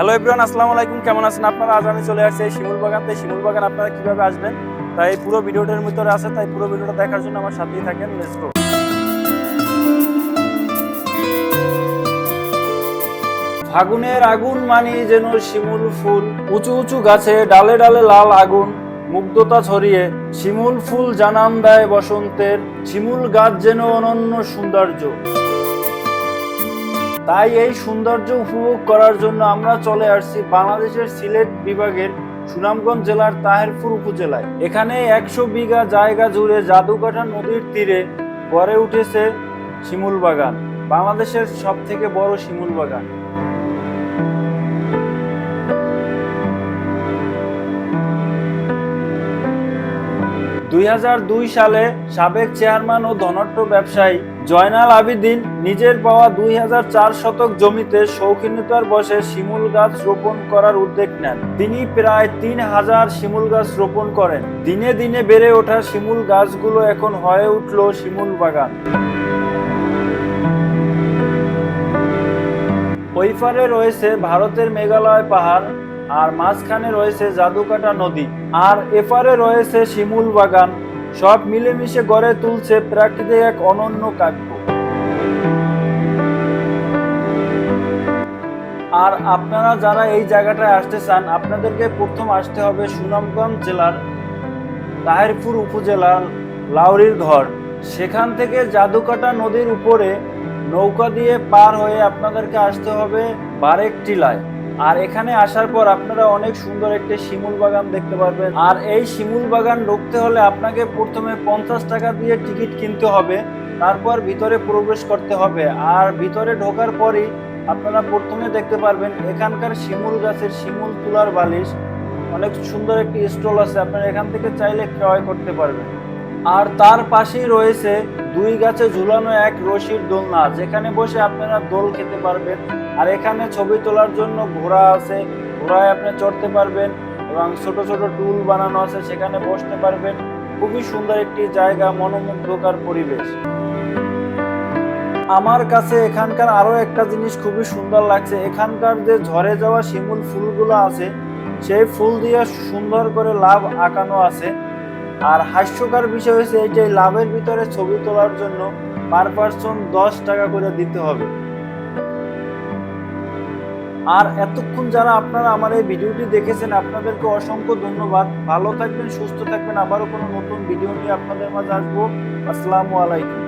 Hello everyone আসসালামু আলাইকুম। কেমন আছেন আপনারা? আজ আমি চলে আসছি শিমুল বাগান শিমুল বাগান আপনারা কীভাবে আসবেন? তাই পুরো ভিডিওটার ভিতরে আছে, তাই পুরো ভিডিওটা দেখার জন্য আমার সাথেই থাকেন। লেটস গো ফাগুনের আগুন মানি যেন শিমুল ফুল। উঁচু উঁচু গাছে ডালে ডালে লাল আগুন, মুগ্ধতা ছড়িয়ে শিমুল ফুল জানান দেয় বসন্তের। শিমুল গাছ যেন অনন্য সৌন্দর্য। তাই এই সৌন্দর্য উপভোগ করার জন্য আমরা চলে আসছি বাংলাদেশের সিলেট বিভাগের সুনামগঞ্জ জেলার তাহেরপুর উপজেলায়। এখানে একশো বিঘা জায়গা জুড়ে জাদুকাঠা নদীর তীরে গড়ে উঠেছে শিমুল বাগান বাংলাদেশের সব থেকে বড় শিমুল বাগান দুই হাজার দুই সালে সাবেক চেয়ারম্যান ও ধনাঢ্য ব্যবসায়ী জয়নাল আবিদিন নিজের পাওয়া দুই শতক জমিতে শৌখিনতার বসে শিমুল গাছ রোপণ করার উদ্যোগ নেন। তিনি প্রায় তিন হাজার শিমুল গাছ রোপণ করেন। দিনে দিনে বেড়ে ওঠা শিমুল গাছগুলো এখন হয়ে উঠল শিমুল বাগান। ওই পারে রয়েছে ভারতের মেঘালয় পাহাড় আর মাঝখানে রয়েছে জাদুকাটা নদী, আর এপারে রয়েছে শিমুল বাগান। সব মিলেমিশে গড়ে তুলছে প্রাকৃতিক এক অনন্য কাব্য। আর আপনারা যারা এই জায়গাটায় আসতে চান, আপনাদেরকে প্রথম আসতে হবে সুনামগঞ্জ জেলার তাহেরপুর উপজেলার লাউরির ঘর। সেখান থেকে জাদুকাটা নদীর উপরে নৌকা দিয়ে পার হয়ে আপনাদেরকে আসতে হবে বারেক টিলায় আর এখানে আসার পর আপনারা অনেক সুন্দর একটি শিমুল বাগান দেখতে পারবেন। আর এই শিমুল বাগান ঢুকতে হলে আপনাকে প্রথমে পঞ্চাশ টাকা দিয়ে টিকিট কিনতে হবে, তারপর ভিতরে প্রবেশ করতে হবে। আর ভিতরে ঢোকার পরই আপনারা প্রথমে দেখতে পারবেন এখানকার শিমুল গাছের শিমুল তুলার বালিশ। অনেক সুন্দর একটি স্টল আছে, আপনারা এখান থেকে চাইলে ক্রয় করতে পারবেন। আর তার পাশেই রয়েছে দুই গাছে ঝুলানো এক রশির দোলনা, যেখানে বসে আপনারা দোল খেতে পারবেন। আর এখানে ছবি তোলার জন্য ঘোড়া আছে, ঘোড়ায় আপনি চড়তে পারবেন এবং ছোট ছোট টুল বানানো আছে, সেখানে বসতে পারবেন। খুবই সুন্দর একটি জায়গা, মনোমুগ্ধকর পরিবেশ। আমার কাছে এখানকার আরও একটা জিনিস খুবই সুন্দর লাগছে। এখানকার যে ঝরে যাওয়া শিমুল ফুলগুলো আছে, সেই ফুল দিয়ে সুন্দর করে লাভ আঁকানো আছে। আর হাস্যকর বিষয় হচ্ছে এটাই লাভের ভিতরে ছবি তোলার জন্য পার পার্সন দশ টাকা করে দিতে হবে। আর এতক্ষণ যারা আপনারা আমার এই ভিডিওটি দেখেছেন, আপনাদেরকে অসংখ্য ধন্যবাদ। ভালো থাকবেন, সুস্থ থাকবেন। আবারও কোনো নতুন ভিডিও নিয়ে আপনাদের মাঝে আসব। আসসালামু আলাইকুম।